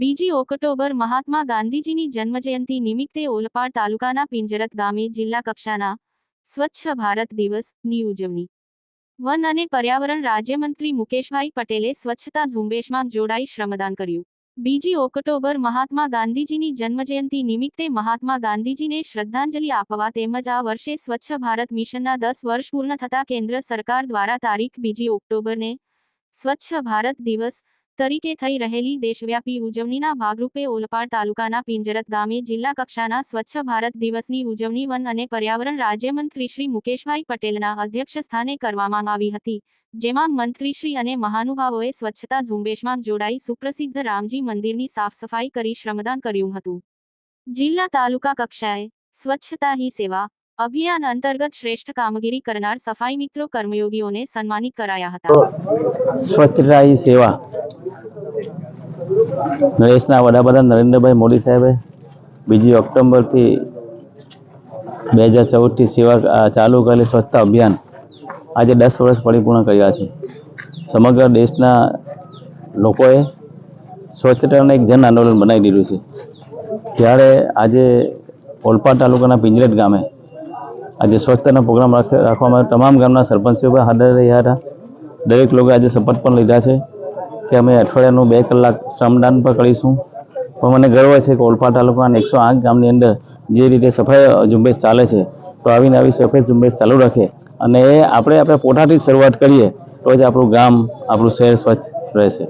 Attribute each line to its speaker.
Speaker 1: બીજી ઓક્ટોબર મહાત્મા ગાંધીજીની જન્મજયંતિ નિમિત્તે ઓલપાડ તાલુકાના પિંજરત ગામે જિલ્લા કક્ષાના સ્વચ્છ ભારત દિવસની ઉજવણી. વન અને પર્યાવરણ રાજ્યમંત્રી મુકેશભાઈ પટેલે સ્વચ્છતા ઝુંબેશમાં જોડાઈ શ્રમદાન કર્યું. બીજી ઓક્ટોબર મહાત્મા ગાંધીજીની જન્મજયંતિ નિમિત્તે મહાત્મા ગાંધીજીને શ્રદ્ધાંજલિ આપવા તેમજ આ વર્ષે સ્વચ્છ ભારત મિશનના દસ વર્ષ પૂર્ણ થતા કેન્દ્ર સરકાર દ્વારા તારીખ બીજી ઓક્ટોબરને સ્વચ્છ ભારત દિવસ તરીકે થઈ રહેલી દેશવ્યાપી ઉજવણીના ભાગરૂપે ઓલપાડ તાલુકાના પિંજરત ગામે જિલ્લા કક્ષાના સ્વચ્છ ભારત દિવસની ઉજવણી વન અને પર્યાવરણ રાજ્યમંત્રી શ્રી મુકેશભાઈ પટેલના અધ્યક્ષસ્થાને કરવામાં આવી હતી, જેમાં મંત્રીશ્રી અને મહાનુભાવોએ સ્વચ્છતા ઝુંબેશમાં જોડાઈ સુપ્રસિદ્ધ રામજી મંદિરની સાફસફાઈ કરી શ્રમદાન કર્યું હતું. જિલ્લા તાલુકા કક્ષાએ સ્વચ્છતા હી સેવા અભિયાન અંતર્ગત શ્રેષ્ઠ કામગીરી કરનાર સફાઈ મિત્રો કર્મયોગીઓને સન્માનિત કરાયા હતા.
Speaker 2: સ્વચ્છતા સેવા દેશના વડાપ્રધાન નરેન્દ્રભાઈ મોદી સાહેબે બીજી ઓક્ટોબરથી બે હજાર ચૌદથી સેવા ચાલુ કરેલી સ્વચ્છતા અભિયાન આજે દસ વર્ષ પરિપૂર્ણ કર્યા છે. સમગ્ર દેશના લોકોએ સ્વચ્છતાને એક જન આંદોલન બનાવી દીધું છે. ત્યારે આજે ઓલપાડ તાલુકાના પિંજરેટ ગામે આજે સ્વચ્છતાનો પ્રોગ્રામ રાખ- રાખવામાં તમામ ગામના સરપંચો પણ હાજર રહ્યા હતા. દરેક લોકોએ આજે શપથ પણ લીધા છે. કે અમે અઠવાડિયાનું બે કલાક શ્રમદાન પણ કરીશું. પણ મને ગર્વ છે કે ઓલપા તાલુકાના એકસો આઠ ગામની અંદર જે રીતે સફાઈ ઝુંબેશ ચાલે છે, તો આવીને આવી સફાઈ ઝુંબેશ ચાલુ રાખે. અને એ આપણે આપણે પોતાથી શરૂઆત કરીએ, તો જ આપણું ગામ, આપણું શહેર સ્વચ્છ રહેશે